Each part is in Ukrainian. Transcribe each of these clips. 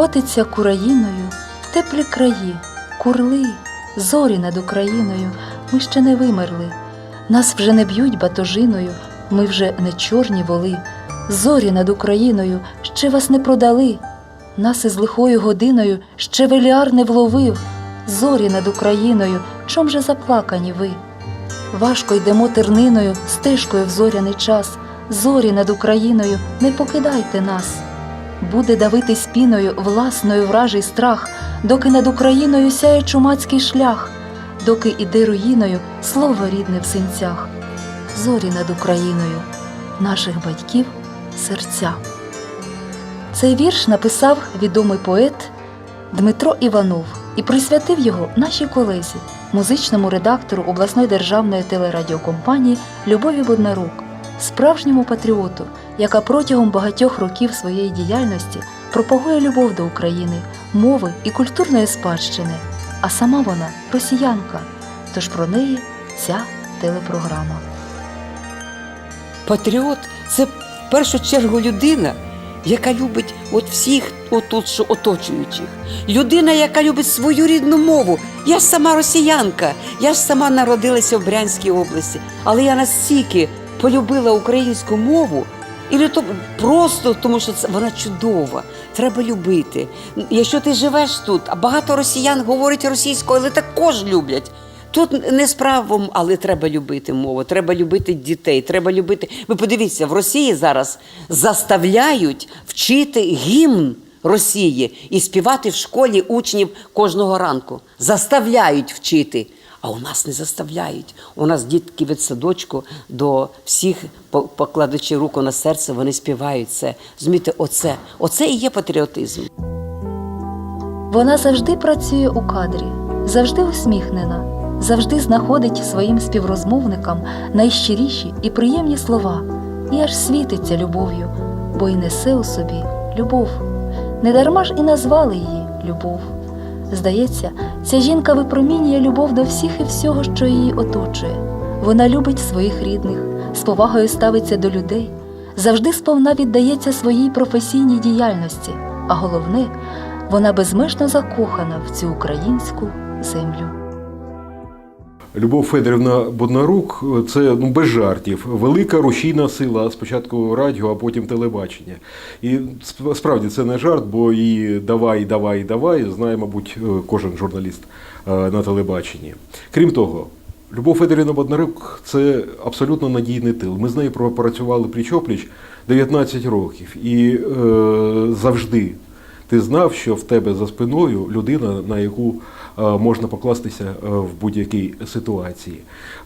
котиться кураїною в теплі краї, курли, зорі над Україною, ми ще не вимерли. Нас вже не б'ють батожиною, ми вже не чорні воли. Зорі над Україною ще вас не продали. Нас із лихою годиною ще веліар не вловив. Зорі над Україною, чом же заплакані ви? Важко йдемо терниною, стежкою в зоряний час. Зорі над Україною, не покидайте нас. Буде давити спіною власною вражий страх, доки над Україною сяє чумацький шлях, доки іде руїною слово рідне в синцях. Зорі над Україною, наших батьків серця. Цей вірш написав відомий поет Дмитро Іванов і присвятив його нашій колезі, музичному редактору обласної державної телерадіокомпанії Любові Боднарук, справжньому патріоту, яка протягом багатьох років своєї діяльності пропагує любов до України, мови і культурної спадщини, а сама вона росіянка. Тож про неї ця телепрограма. Патріот це в першу чергу людина, яка любить от всіх отут, що оточуючих. Людина, яка любить свою рідну мову. Я ж сама росіянка, я ж сама народилася в Брянській області, але я настільки полюбила українську мову. І просто тому, що це вона чудова. Треба любити. Якщо ти живеш тут, а багато росіян говорять російською, але також люблять. Тут не справом, але треба любити мову, треба любити дітей, треба любити. Ви подивіться, в Росії зараз заставляють вчити гімн Росії і співати в школі учнів кожного ранку. Заставляють вчити. А у нас не заставляють. У нас дітки від садочку до всіх, по- покладучи руку на серце, вони співають це. Змійте, оце, оце і є патріотизм. Вона завжди працює у кадрі, завжди усміхнена, завжди знаходить своїм співрозмовникам найщиріші і приємні слова, і аж світиться любов'ю, бо й несе у собі любов. Недарма ж і назвали її любов. Здається, ця жінка випромінює любов до всіх і всього, що її оточує. Вона любить своїх рідних, з повагою ставиться до людей, завжди сповна віддається своїй професійній діяльності, а головне, вона безмежно закохана в цю українську землю. Любов Федорівна Боднарук це ну без жартів. Велика рушійна сила. Спочатку радіо, а потім телебачення. І справді це не жарт, бо її давай, давай, давай знає, мабуть, е, кожен журналіст е, на телебаченні. Крім того, Любов Федорівна Боднарук це абсолютно надійний тил. Ми з нею пропрацювали пліч-опліч 19 років. І е, завжди ти знав, що в тебе за спиною людина, на яку можна покластися е, в будь-якій ситуації.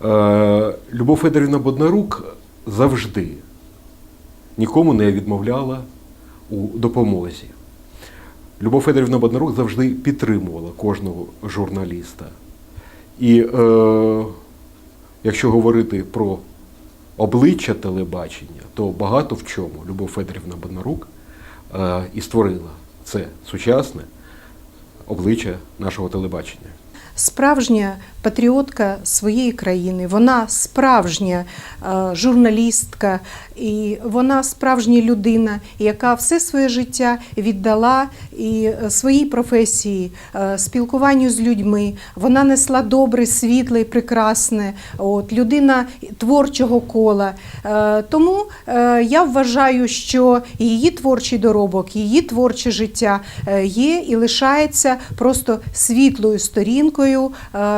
Е, Любов Федорівна Боднарук завжди нікому не відмовляла у допомозі. Любов Федорівна Боднарук завжди підтримувала кожного журналіста. І е, якщо говорити про обличчя телебачення, то багато в чому Любов Федорівна Боднарук е, і створила це сучасне обличчя нашого телебачення. справжня патріотка своєї країни, вона справжня е, журналістка, і вона справжня людина, яка все своє життя віддала і е, своїй професії, е, спілкуванню з людьми. Вона несла добре, світле, і прекрасне. От людина творчого кола. Тому я вважаю, що її творчий доробок, її творче життя є і лишається просто світлою сторінкою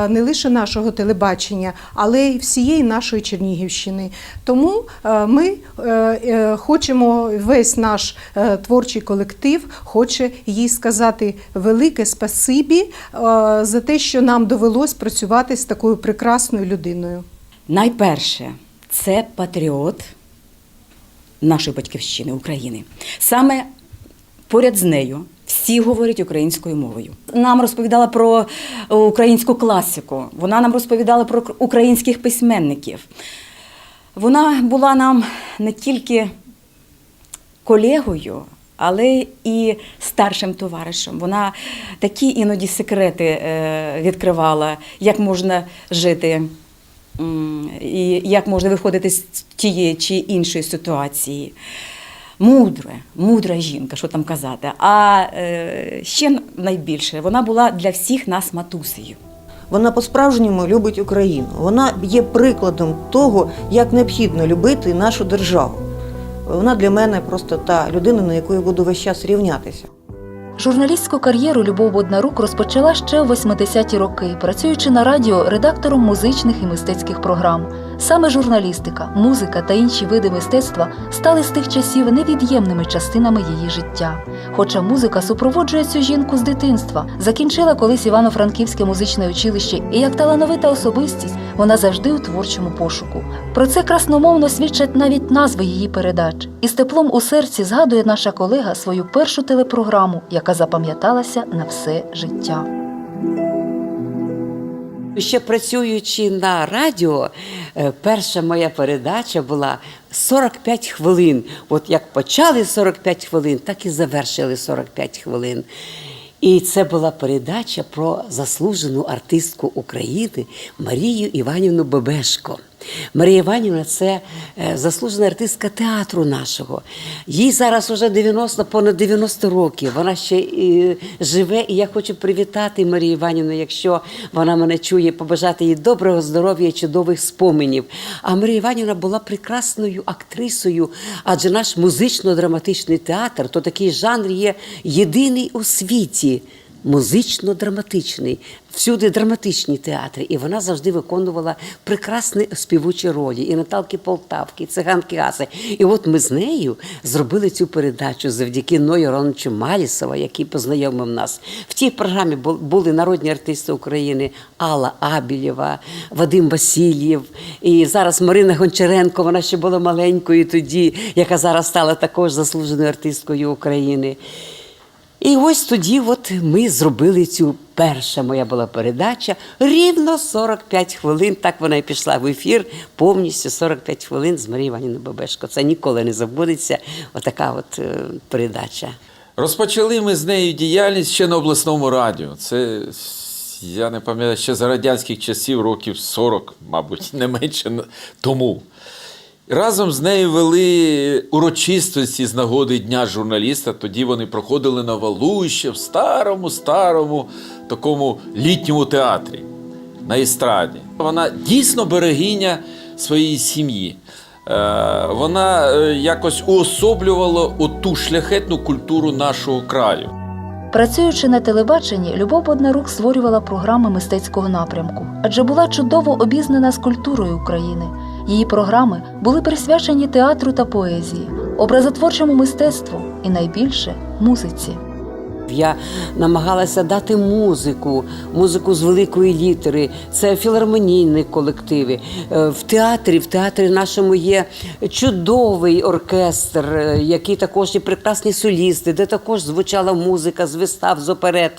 не лише нашого телебачення, але й всієї нашої Чернігівщини. Тому е, ми е, е, хочемо весь наш творчий колектив хоче їй сказати велике спасибі за те, що нам довелось працювати з такою прекрасною людиною. Найперше, це патріот нашої батьківщини України. Саме поряд з нею всі говорять українською мовою. Нам розповідала про українську класику, вона нам розповідала про українських письменників. Вона була нам не тільки колегою, але і старшим товаришем. Вона такі іноді секрети е, відкривала, як можна жити і як можна виходити з тієї чи іншої ситуації. Мудра, мудра жінка, що там казати. А е, ще найбільше вона була для всіх нас матусею. Вона по-справжньому любить Україну. Вона є прикладом того, як необхідно любити нашу державу. Вона для мене просто та людина, на яку я буду весь час рівнятися. Журналістську кар'єру Любов Боднарук розпочала ще у 80-ті роки, працюючи на радіо редактором музичних і мистецьких програм. Саме журналістика, музика та інші види мистецтва стали з тих часів невід'ємними частинами її життя. Хоча музика супроводжує цю жінку з дитинства, закінчила колись Івано-Франківське музичне училище, і як талановита особистість вона завжди у творчому пошуку. Про це красномовно свідчать навіть назви її передач. І з теплом у серці згадує наша колега свою першу телепрограму, яка запам'яталася на все життя. Ще працюючи на радіо, е, перша моя передача була 45 хвилин. От як почали 45 хвилин, так і завершили 45 хвилин. І це була передача про заслужену артистку України Марію Іванівну Бебешко. Марія Іванівна це е, заслужена артистка театру нашого. Їй зараз вже 90, понад 90 років. Вона ще живе, і я хочу привітати Марію Іванівну, якщо вона мене чує, побажати їй доброго здоров'я чудових споменів. А Марія Іванівна була прекрасною актрисою, адже наш музично-драматичний театр то такий жанр є єдиний у світі музично-драматичний, всюди драматичні театри. І вона завжди виконувала прекрасні співучі ролі і Наталки Полтавки, і циганки Аси. І от ми з нею зробили цю передачу завдяки Ною Роновичу Малісова, який познайомив нас. В тій програмі бу- були народні артисти України Алла Абілєва, Вадим Васильєв. І зараз Марина Гончаренко, вона ще була маленькою тоді, яка зараз стала також заслуженою артисткою України. І ось тоді от ми зробили цю перша моя була передача. Рівно 45 хвилин. Так вона і пішла в ефір. Повністю 45 хвилин з Марією Іванівною Бабешко. Це ніколи не забудеться. Отака от е, передача. Розпочали ми з нею діяльність ще на обласному радіо. Це я не пам'ятаю, ще за радянських часів, років 40, мабуть, не менше тому. Разом з нею вели урочистості з нагоди Дня журналіста. Тоді вони проходили на валу ще в старому, старому такому літньому театрі на естраді. Вона дійсно берегиня своєї сім'ї. Е, Вона е, якось уособлювала оту шляхетну культуру нашого краю. Працюючи на телебаченні, Любов Боднарук створювала програми мистецького напрямку, адже була чудово обізнана з культурою України. Її програми були присвячені театру та поезії, образотворчому мистецтву і найбільше музиці. Я намагалася дати музику, музику з великої літери. Це філармонійні колективи. Е, В театрі, в театрі нашому є чудовий оркестр, е, який також є прекрасні солісти, де також звучала музика з вистав, з оперет.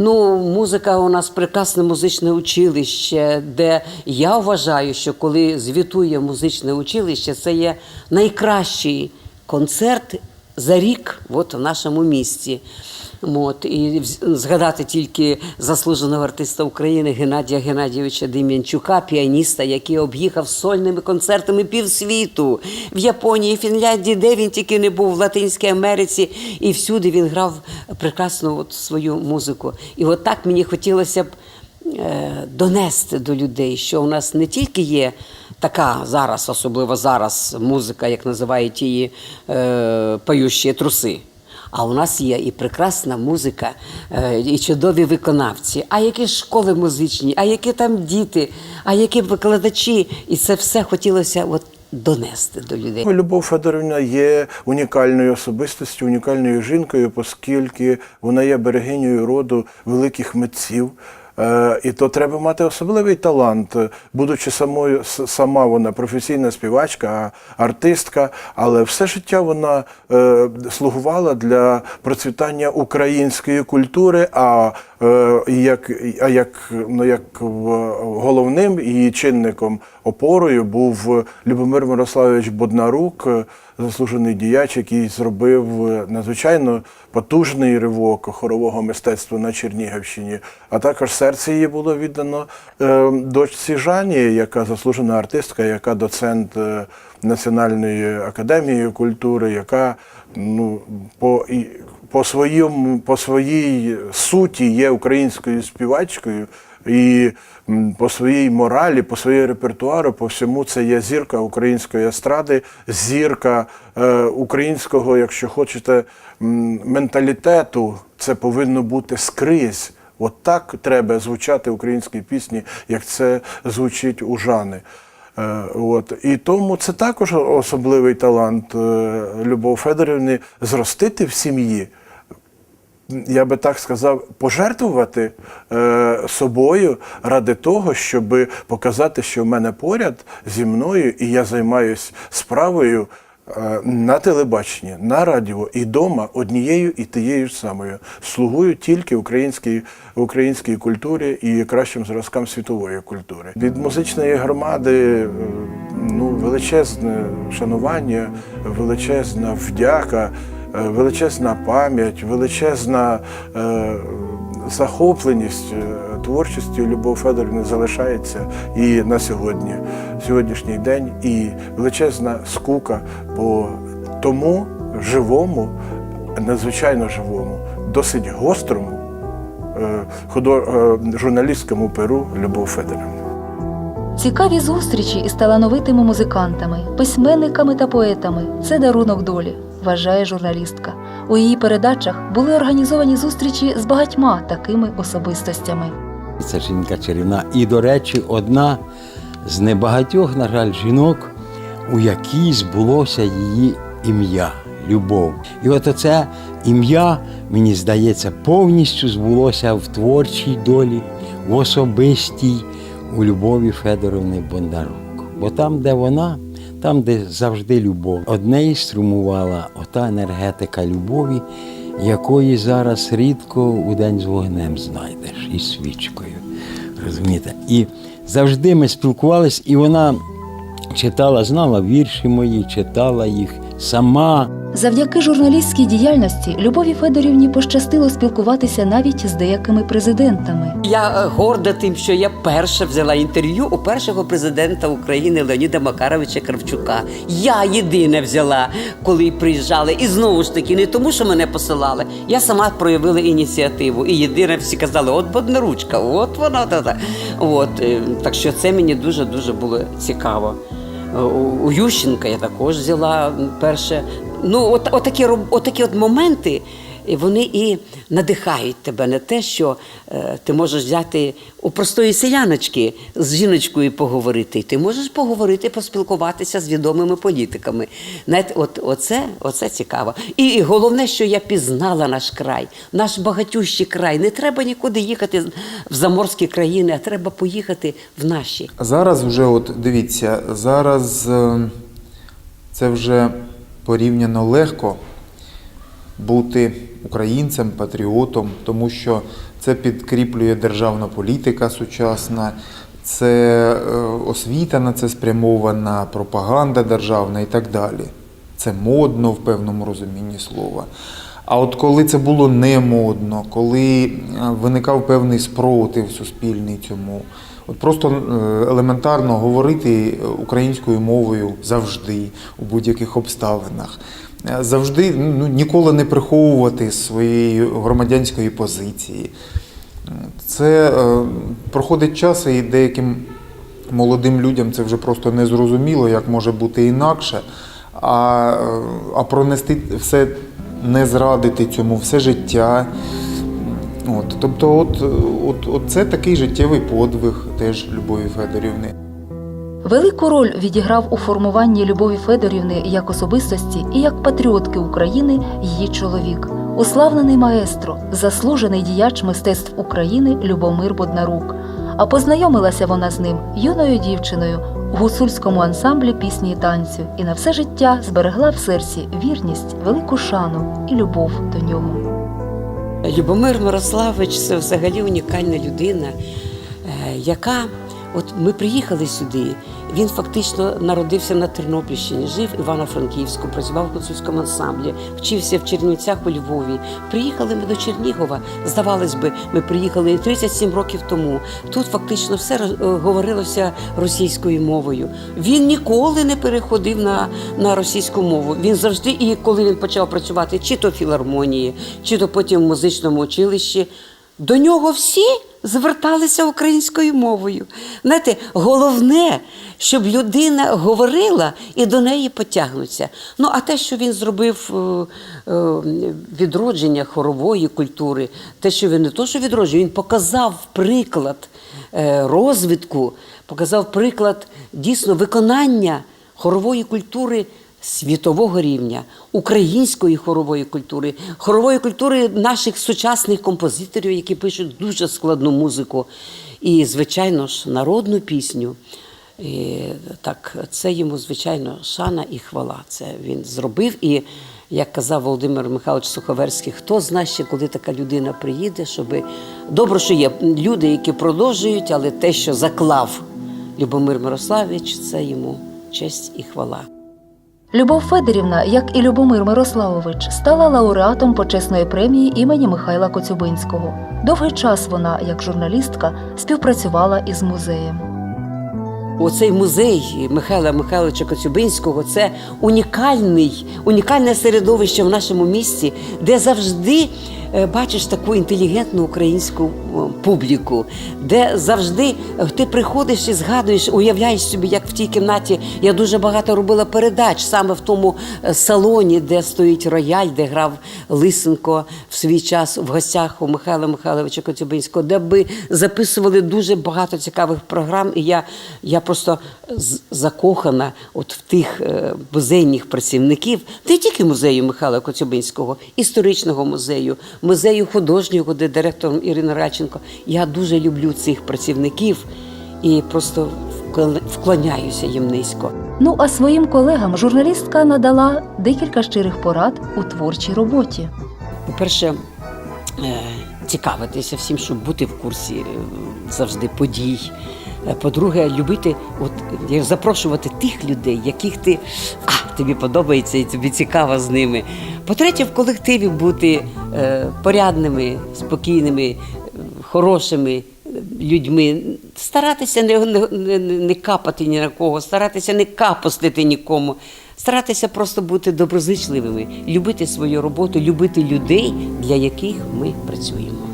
Ну, музика у нас прекрасне музичне училище, де я вважаю, що коли звітує музичне училище, це є найкращий концерт за рік от, в нашому місті. От, і згадати тільки заслуженого артиста України Геннадія Геннадійовича Дем'янчука, піаніста, який об'їхав сольними концертами півсвіту в Японії, Фінляндії, де він тільки не був, в Латинській Америці, і всюди він грав прекрасну от свою музику. І от так мені хотілося б е, донести до людей, що у нас не тільки є така зараз, особливо зараз, музика, як називають її е, поющі труси. А у нас є і прекрасна музика, е, і чудові виконавці. А які школи музичні, а які там діти, а які викладачі. І це все хотілося от донести до людей. Любов Федорівна є унікальною особистістю, унікальною жінкою, оскільки вона є берегинею роду великих митців. Е, І то треба мати особливий талант, будучи самою сама вона професійна співачка, артистка, але все життя вона е, слугувала для процвітання української культури. А е, як, а як, ну, як головним її чинником, опорою був Любомир Мирославович Боднарук, заслужений діяч, який зробив е, надзвичайно потужний ривок хорового мистецтва на Чернігівщині. А також серце її було віддано е, дочці Жані, яка заслужена артистка, яка доцент е, Національної академії культури, яка ну, по, по, своєму, по своїй суті є українською співачкою. І по своїй моралі, по своїй репертуару, по всьому це є зірка української естради, зірка е, українського, якщо хочете, менталітету. Це повинно бути скрізь. От так треба звучати українські пісні, як це звучить у Жани. Е, От. І тому це також особливий талант е, Любов Федорівни зростити в сім'ї я би так сказав, пожертвувати е, собою ради того, щоб показати, що в мене поряд зі мною, і я займаюся справою е, на телебаченні, на радіо і вдома однією і тією ж самою. Слугую тільки українській, українській культурі і кращим зразкам світової культури. Від музичної громади е, ну, величезне шанування, величезна вдяка. Е, величезна пам'ять, величезна е, захопленість е, творчістю Любов Федорівни залишається і на сьогодні, сьогоднішній день, і величезна скука по тому живому, надзвичайно живому, досить гострому журналістському перу Любов Федорівни. Цікаві зустрічі із талановитими музикантами, письменниками та поетами. Це дарунок долі, вважає журналістка. У її передачах були організовані зустрічі з багатьма такими особистостями. Ця жінка чарівна. І, до речі, одна з небагатьох, на жаль, жінок, у якій збулося її ім'я Любов. І от оце ім'я, мені здається, повністю збулося в творчій долі, в особистій у Любові Федоровни Бондарук. Бо там, де вона, там, де завжди любов. Одне і струмувала ота енергетика любові, якої зараз рідко у день з вогнем знайдеш і свічкою. Розумієте? І завжди ми спілкувалися, і вона читала, знала вірші мої, читала їх сама. Завдяки журналістській діяльності Любові Федорівні пощастило спілкуватися навіть з деякими президентами. Я е, горда тим, що я перша взяла інтерв'ю у першого президента України Леоніда Макаровича Кравчука. Я єдина взяла, коли приїжджали. І знову ж таки, не тому, що мене посилали. Я сама проявила ініціативу. І єдина всі казали, от Боднаручка, от вона та. От, е, так що це мені дуже дуже було цікаво. Е, у Ющенка я також взяла перше. Ну, от, от такі, от моменти, вони і надихають тебе на те, що е, ти можеш взяти у простої селяночки з жіночкою поговорити. Ти можеш поговорити, поспілкуватися з відомими політиками. Знаєте, от, оце, оце цікаво. І, і головне, що я пізнала наш край, наш багатющий край. Не треба нікуди їхати в заморські країни, а треба поїхати в наші. Зараз вже, от дивіться, зараз е, це вже порівняно легко бути українцем, патріотом, тому що це підкріплює державна політика сучасна, це е, освіта на це спрямована, пропаганда державна і так далі. Це модно в певному розумінні слова. А от коли це було не модно, коли е, виникав певний спротив суспільний цьому, просто е, елементарно говорити українською мовою завжди у будь-яких обставинах, Е, завжди ну, ніколи не приховувати своєї громадянської позиції. Це е, проходить час, і деяким молодим людям це вже просто не зрозуміло, як може бути інакше. А, е, а пронести все, не зрадити цьому все життя. От, тобто, от, от, от це такий життєвий подвиг теж Любові Федорівни. Велику роль відіграв у формуванні Любові Федорівни як особистості і як патріотки України її чоловік, уславлений маестро, заслужений діяч мистецтв України Любомир Боднарук. А познайомилася вона з ним юною дівчиною у гуцульському ансамблі пісні і танцю і на все життя зберегла в серці вірність, велику шану і любов до нього. Любомир Мирославович це взагалі унікальна людина, е, яка, от ми приїхали сюди, Він фактично народився на Тернопільщині, жив Івано-Франківську, працював в гуцульському ансамблі, вчився в Чернівцях у Львові. Приїхали ми до Чернігова. Здавалось би, ми приїхали 37 років тому. Тут фактично все е, говорилося російською мовою. Він ніколи не переходив на, на російську мову. Він завжди, і коли він почав працювати, чи то в філармонії, чи то потім в музичному училищі, до нього всі зверталися українською мовою. Знаєте, головне, щоб людина говорила і до неї потягнуться. Ну, а те, що він зробив е, е, відродження хорової культури, те, що він не то, що відроджує, він показав приклад е, розвитку, показав приклад дійсно виконання хорової культури світового рівня, української хорової культури, хорової культури наших сучасних композиторів, які пишуть дуже складну музику, і, звичайно ж, народну пісню. І, так, це йому, звичайно, шана і хвала. Це він зробив. І, як казав Володимир Михайлович Суховерський, хто знає ще, коли така людина приїде, щоб добре, що є люди, які продовжують, але те, що заклав Любомир Мирославович, це йому честь і хвала. Любов Федорівна, як і Любомир Мирославович, стала лауреатом почесної премії імені Михайла Коцюбинського. Довгий час вона, як журналістка, співпрацювала із музеєм. Оцей музей Михайла Михайловича Коцюбинського це унікальний, унікальне середовище в нашому місті, де завжди е, бачиш таку інтелігентну українську е, публіку, де завжди е, ти приходиш і згадуєш, уявляєш собі, як в тій кімнаті я дуже багато робила передач саме в тому салоні, де стоїть рояль, де грав Лисенко в свій час в гостях у Михайла Михайловича Коцюбинського, де би записували дуже багато цікавих програм. І я, я просто закохана от в тих е, музейних працівників, не тільки музею Михайла Коцюбинського, історичного музею, музею художнього, де директором Ірина Радченко. Я дуже люблю цих працівників і просто вклоняюся їм низько. Ну а своїм колегам журналістка надала декілька щирих порад у творчій роботі. По-перше, е, цікавитися всім, щоб бути в курсі е, завжди подій. Е, По-друге, любити, от запрошувати тих людей, яких ти а, тобі подобається і тобі цікаво з ними. По-третє, в колективі бути е, порядними, спокійними, е, хорошими е, людьми. Старатися не, не, не, капати ні на кого, старатися не капостити нікому. Старатися просто бути доброзичливими, любити свою роботу, любити людей, для яких ми працюємо.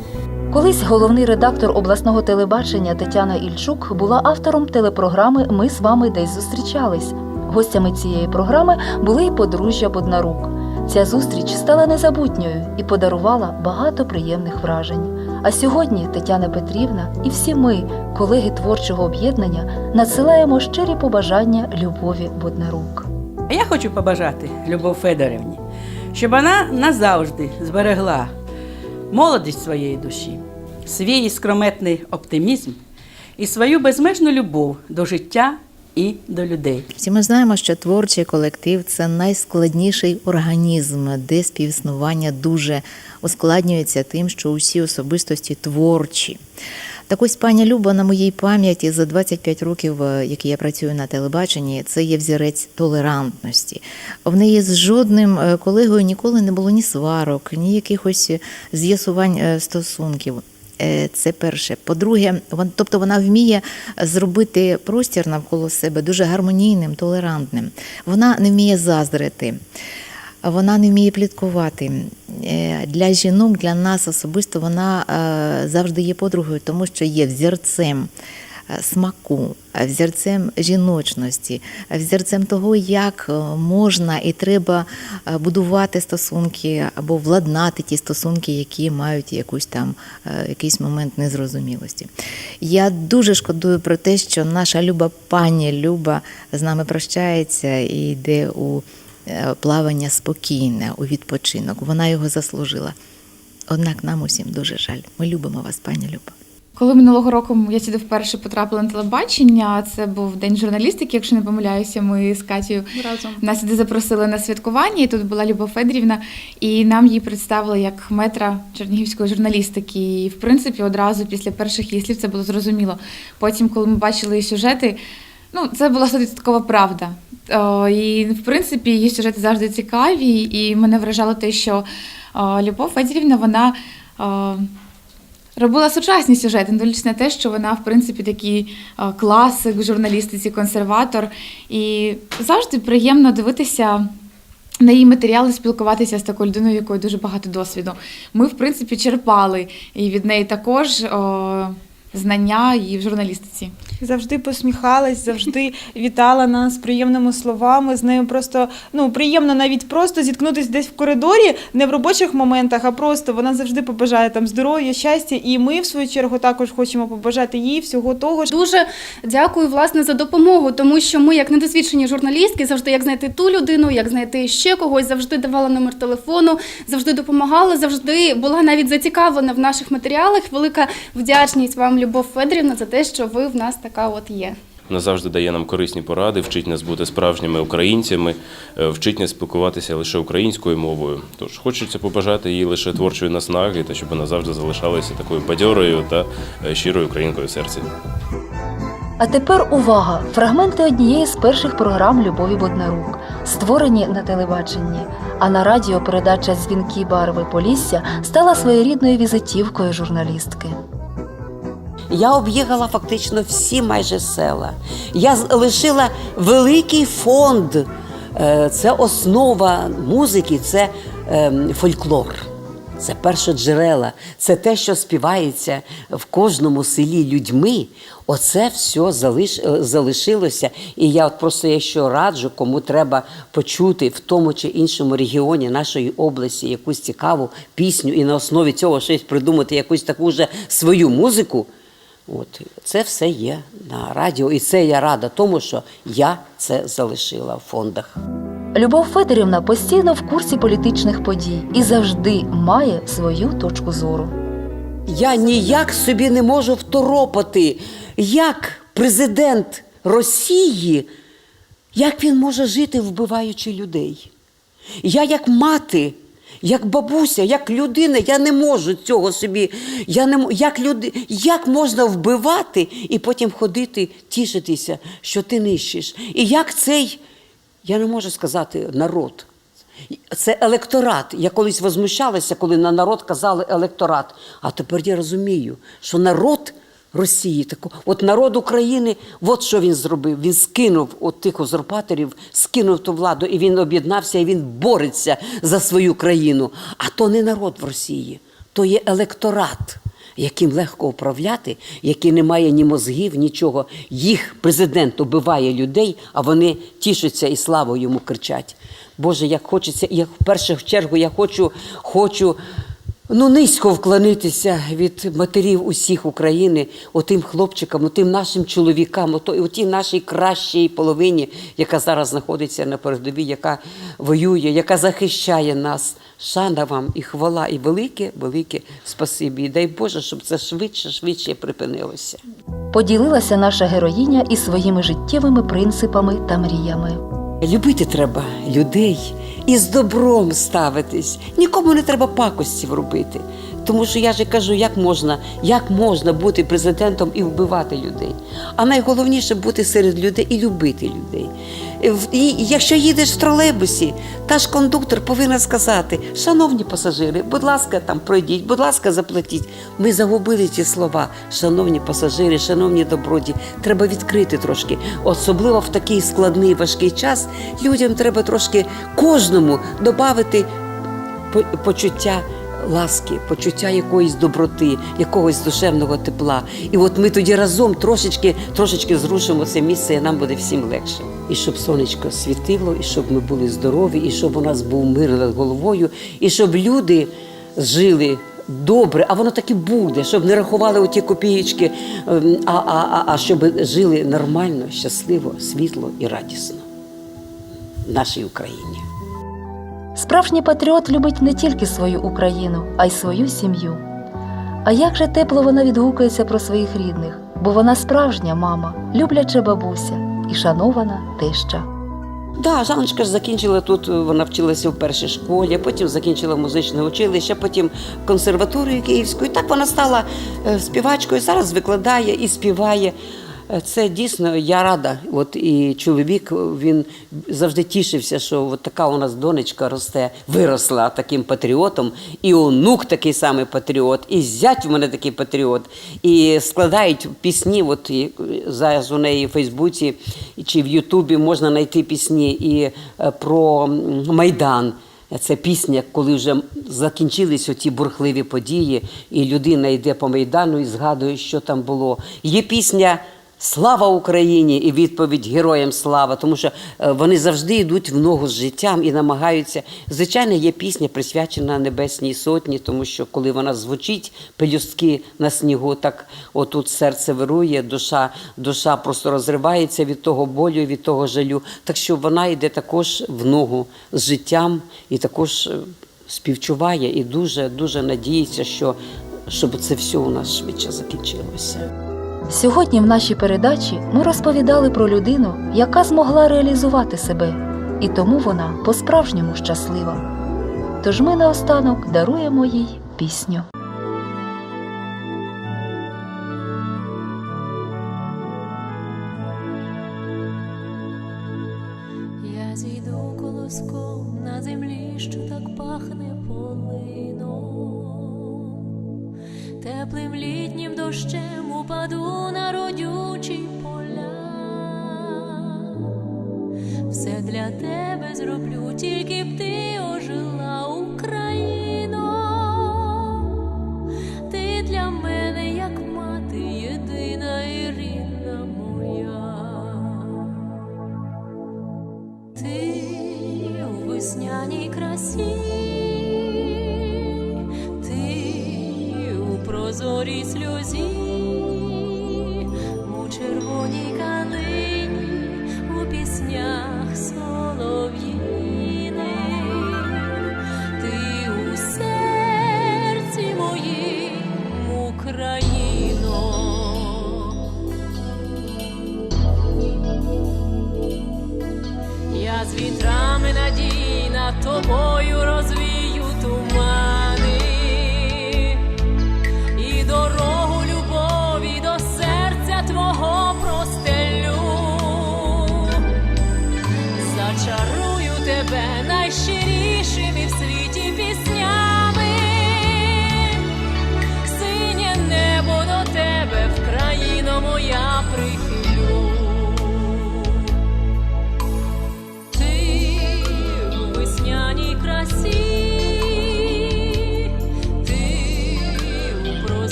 Колись головний редактор обласного телебачення Тетяна Ільчук була автором телепрограми Ми з вами десь зустрічались. Гостями цієї програми були й подружжя Боднарук. Ця зустріч стала незабутньою і подарувала багато приємних вражень. А сьогодні Тетяна Петрівна і всі ми, колеги творчого об'єднання, надсилаємо щирі побажання Любові Боднарук. Я хочу побажати Любов Федорівні, щоб вона назавжди зберегла молодість своєї душі, свій іскрометний оптимізм і свою безмежну любов до життя і до людей. Всі ми знаємо, що творчий колектив це найскладніший організм, де співіснування дуже ускладнюється тим, що усі особистості творчі. Так ось пані Люба на моїй пам'яті за 25 років, е, які я працюю на телебаченні, це є взірець толерантності. В неї з жодним е, колегою ніколи не було ні сварок, ні якихось з'ясувань е, стосунків. Це перше. По-друге, тобто вона вміє зробити простір навколо себе дуже гармонійним, толерантним. Вона не вміє заздрити, вона не вміє пліткувати. Е, Для жінок, для нас особисто вона е, завжди є подругою, тому що є взірцем е, смаку, взірцем жіночності, взірцем того, як можна і треба будувати стосунки або владнати ті стосунки, які мають якусь там якийсь момент незрозумілості. Я дуже шкодую про те, що наша люба пані Люба з нами прощається і йде у плавання спокійне, у відпочинок. Вона його заслужила. Однак нам усім дуже жаль. Ми любимо вас, пані Люба. Коли минулого року я сюди вперше потрапила на телебачення, це був день журналістики, якщо не помиляюся, ми з Катєю Разом. нас сюди запросили на святкування, і тут була Любов Федорівна, і нам її представили як метра чернігівської журналістики. І в принципі, одразу після перших її слів це було зрозуміло. Потім, коли ми бачили сюжети, Ну, це була стовідсоткова правда. О, і, в принципі, її сюжети завжди цікаві, і мене вражало те, що о, Любов Федорівна, вона о, робила сучасні сюжети, не на те, що вона, в принципі, такий о, класик в журналістиці, консерватор. І завжди приємно дивитися. На її матеріали спілкуватися з такою людиною, якою дуже багато досвіду. Ми, в принципі, черпали і від неї також о, знання і в журналістиці. завжди посміхалась, завжди вітала нас приємними словами. З нею просто ну приємно навіть просто зіткнутися десь в коридорі, не в робочих моментах, а просто вона завжди побажає там здоров'я, щастя. І ми, в свою чергу, також хочемо побажати їй всього того. Дуже дякую власне за допомогу, тому що ми, як недосвідчені журналістки, завжди як знайти ту людину, як знайти ще когось, завжди давала номер телефону, завжди допомагала, завжди була навіть зацікавлена в наших матеріалах. Велика вдячність вам, Любов Федорівна, за те, що ви в нас така от є. Вона завжди дає нам корисні поради, вчить нас бути справжніми українцями, е, вчить нас спілкуватися лише українською мовою. Тож хочеться побажати їй лише творчої наснаги та щоб вона завжди залишалася такою бадьорою та е, щирою українкою в серці. А тепер увага! Фрагменти однієї з перших програм Любові Боднарук, створені на телебаченні. А на радіо передача Дзвінки барви Полісся стала своєрідною візитівкою журналістки. Я об'їхала фактично всі майже села. Я лишила великий фонд. Е, Це основа музики, це ем, фольклор. Це першоджерела, це те, що співається в кожному селі людьми. Оце все залиш, залишилося. І я от просто якщо раджу, кому треба почути в тому чи іншому регіоні нашої області якусь цікаву пісню і на основі цього щось придумати, якусь таку вже свою музику. От це все є на радіо, і це я рада тому, що я це залишила в фондах. Любов Федорівна постійно в курсі політичних подій і завжди має свою точку зору. Я ніяк собі не можу второпати, як президент Росії, як він може жити, вбиваючи людей. Я як мати, як бабуся, як людина, я не можу цього собі. Я не як, люди, як можна вбивати і потім ходити, тішитися, що ти нищиш? І як цей, я не можу сказати, народ. Це електорат. Я колись возмущалася, коли на народ казали електорат. А тепер я розумію, що народ Росії, тако, от народ України, от що він зробив. Він скинув от тих узурпаторів, скинув ту владу, і він об'єднався, і він бореться за свою країну. А то не народ в Росії, то є електорат. Яким легко управляти, який не має ні мозгів, нічого. Їх президент убиває людей, а вони тішаться і славу йому кричать. Боже, як хочеться, як в першу чергу я хочу, хочу ну, низько вклонитися від матерів усіх України, отим хлопчикам, отим нашим чоловікам, отій нашій кращій половині, яка зараз знаходиться на передовій, яка воює, яка захищає нас. Шана вам і хвала, і велике, велике спасибі. І дай Боже, щоб це швидше, швидше припинилося. Поділилася наша героїня і своїми життєвими принципами та мріями. Любити треба людей і з добром ставитись. Нікому не треба пакостів робити. Тому що я ж кажу, як можна, як можна бути президентом і вбивати людей. А найголовніше бути серед людей і любити людей. І якщо їдеш в тролейбусі, та ж кондуктор повинен сказати: шановні пасажири, будь ласка, там пройдіть, будь ласка, заплатіть. Ми загубили ті слова. Шановні пасажири, шановні доброді, треба відкрити трошки. Особливо в такий складний важкий час людям треба трошки кожному додати почуття ласки, почуття якоїсь доброти, якогось душевного тепла. І от ми тоді разом трошечки, трошечки зрушимо це місце, і нам буде всім легше. І щоб сонечко світило, і щоб ми були здорові, і щоб у нас був мир над головою, і щоб люди жили. Добре, а воно так і буде, щоб не рахували оті копієчки, ем, а, а, а, а щоб жили нормально, щасливо, світло і радісно в нашій Україні. Справжній патріот любить не тільки свою Україну, а й свою сім'ю. А як же тепло вона відгукується про своїх рідних, бо вона справжня мама, любляча бабуся і шанована теща. Да, Жаночка ж закінчила тут, вона вчилася в першій школі, потім закінчила музичне училище, потім консерваторію Київську. І так вона стала е, співачкою, зараз викладає і співає. Е, це дійсно я рада. От і чоловік він завжди тішився, що от така у нас донечка росте, виросла таким патріотом, і онук такий самий патріот, і зять в мене такий патріот. І складають пісні. От зараз у неї в Фейсбуці чи в Ютубі можна знайти пісні і е, про Майдан. Це пісня, коли вже закінчились оті бурхливі події, і людина йде по майдану і згадує, що там було. Є пісня Слава Україні і відповідь Героям слава, тому що е, вони завжди йдуть в ногу з життям і намагаються. Звичайно, є пісня присвячена Небесній Сотні, тому що коли вона звучить, пелюстки на снігу, так отут серце вирує, душа, душа просто розривається від того болю, від того жалю. Так що вона йде також в ногу з життям і також е, співчуває і дуже дуже надіється, що щоб це все у нас швидше закінчилося. Сьогодні в нашій передачі ми розповідали про людину, яка змогла реалізувати себе, і тому вона по-справжньому щаслива. Тож ми наостанок даруємо їй пісню. Я зійду колоском на землі, що так пахне полином, теплим літнім дощем упаду на родючі поля. Все для тебе зроблю, тільки б ти